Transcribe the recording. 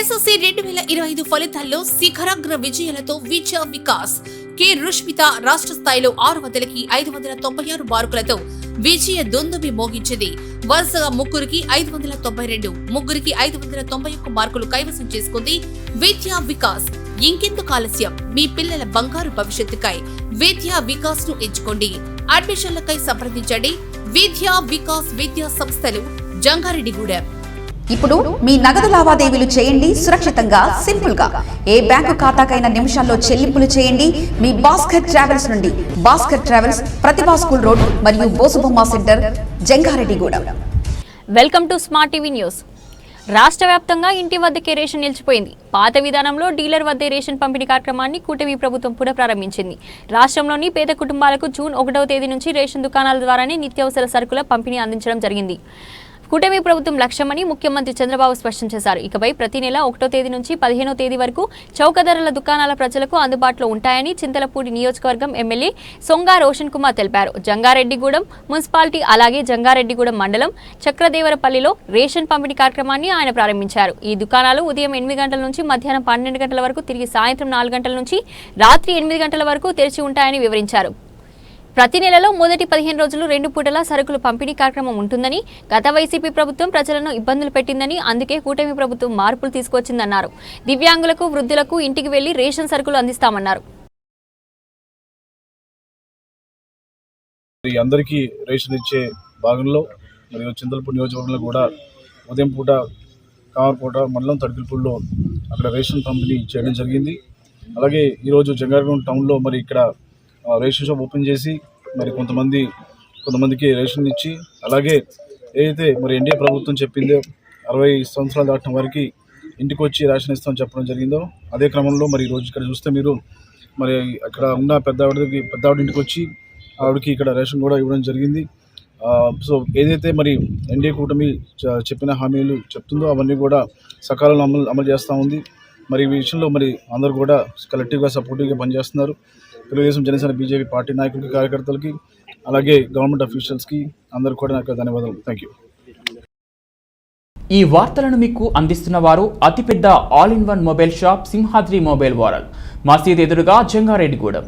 SSC రెండు వేల ఇరవై ఐదు ఫలితాల్లో శిఖరాగ్ర విజయాలతో విద్యా వికాస్. కె. రుష్మిత రాష్ట్ర స్థాయిలో ఆరు వందలకి ఐదు వందల తొంభై ఆరు మార్కులతో విజయ దుందుబి మోగించింది. వరుసగా ముగ్గురికి ఐదు వందల తొంభై రెండు ముగ్గురికి ఐదు వందల తొంభై ఒక్క మార్కులు కైవసం చేసుకుంది విద్యా వికాస్. ఇంకెందుకు ఆలస్యం? మీ పిల్లల బంగారు భవిష్యత్తుకై విద్యా వికాస్ను ఎంచుకోండి. అడ్మిషన్లకై సంప్రదించండి. విద్యా వికాస్ విద్యా సంస్థలు జంగారెడ్డిగూడెం. ఇప్పుడు మీ నగదు లావాదేవీలు చేయండి సురక్షితంగా సింపుల్గా ఏ బ్యాంకు ఖాతాకైనా నిమిషాల్లో చెల్లింపులు చేయండి. మీ భాస్కర్ ట్రావెల్స్ నుండి Bhaskar travels Pratibha school road మరియు Bosubomma center Jangareddygudem. Welcome to smart TV news. రాష్ట్ర వ్యాప్తంగా ఇంటి వద్దకే రేషన్ నిలిచిపోయింది. పాత విధానంలో డీలర్ వద్దే రేషన్ పంపిణీ కార్యక్రమాన్ని కూటమి ప్రభుత్వం పునఃప్రారంభించింది. రాష్ట్రంలోని పేద కుటుంబాలకు జూన్ ఒకటవ తేదీ నుంచి రేషన్ దుకాణాల ద్వారానే నిత్యావసర సరుకుల పంపిణీ అందించడం జరిగింది. కూటమి ప్రభుత్వం లక్ష్యమని ముఖ్యమంత్రి చంద్రబాబు స్పష్టం చేశారు. ఇకపై ప్రతి నెల ఒకటో తేదీ నుంచి పదిహేనో తేదీ వరకు చౌక ధరల దుకాణాల ప్రజలకు అందుబాటులో ఉంటాయని చింతలపూడి నియోజకవర్గం ఎమ్మెల్యే సొంగా రోషన్ కుమార్ తెలిపారు. జంగారెడ్డిగూడెం మున్సిపాలిటీ అలాగే జంగారెడ్డిగూడెం మండలం చక్రదేవరపల్లిలో రేషన్ పంపిణీ కార్యక్రమాన్ని ఆయన ప్రారంభించారు. ఈ దుకాణాలు ఉదయం ఎనిమిది గంటల నుంచి మధ్యాహ్నం పన్నెండు గంటల వరకు తిరిగి సాయంత్రం నాలుగు గంటల నుంచి రాత్రి ఎనిమిది గంటల వరకు తెరిచి ఉంటాయని వివరించారు. ప్రతి నెలలో మొదటి పదిహేను రోజులు రెండు పూటల సరుకులు పంపిణీ కార్యక్రమం ఉంటుందని గత వైసీపీ ప్రభుత్వం ప్రజలను ఇబ్బందులు పెట్టిందని అందుకే కూటమి ప్రభుత్వం మార్పులు తీసుకొచ్చిందన్నారు దివ్యాంగులకు వృద్ధులకు ఇంటికి వెళ్ళి రేషన్ సరుకులు అందిస్తామన్నారు. అందరికీ రేషన్ ఇచ్చే భాగంలో మరియు చింతలపూడి నియోజకవర్గంలో కూడా ఉదయం పూట కామర్పూట మండలం తడికిల్పూడిలో అక్కడ రేషన్ పంపిణీ చేయడం జరిగింది. అలాగే ఈరోజు జంగారగూడెం టౌన్లో మరి ఇక్కడ రేషన్ షాప్ ఓపెన్ చేసి మరి కొంతమంది కొంతమందికి రేషన్ ఇచ్చి అలాగే ఏదైతే మరి ఎన్డీఏ ప్రభుత్వం చెప్పిందో అరవై సంవత్సరాలు దాటిన వారికి ఇంటికి వచ్చి రేషన్ ఇస్తామని చెప్పడం జరిగిందో అదే క్రమంలో మరి ఈరోజు ఇక్కడ చూస్తే మీరు మరి అక్కడ ఉన్న పెద్ద ఆవిడకి పెద్ద ఆవిడ ఇంటికి వచ్చి ఆవిడకి ఇక్కడ రేషన్ కూడా ఇవ్వడం జరిగింది. సో ఏదైతే మరి ఎన్డీఏ కూటమి చెప్పిన హామీలు చెప్తుందో అవన్నీ కూడా సకాలంలో అమలు అమలు చేస్తూ ఉంది. మరి ఈ విషయంలో మరి అందరూ కూడా కలెక్టివ్గా సపోర్టివ్గా పనిచేస్తున్నారు. తెలుగుదేశం జనసేన బీజేపీ పార్టీ నాయకులకి కార్యకర్తలకి అలాగే గవర్నమెంట్ అఫీషియల్స్కి అందరికీ కూడా నాకు ధన్యవాదాలు. థ్యాంక్ యూ ఈ వార్తలను మీకు అందిస్తున్న వారు అతిపెద్ద all in one mobile shop Simhadri mobile వారల్. మసీద్ ఎదురుగా జంగారెడ్డిగూడెం.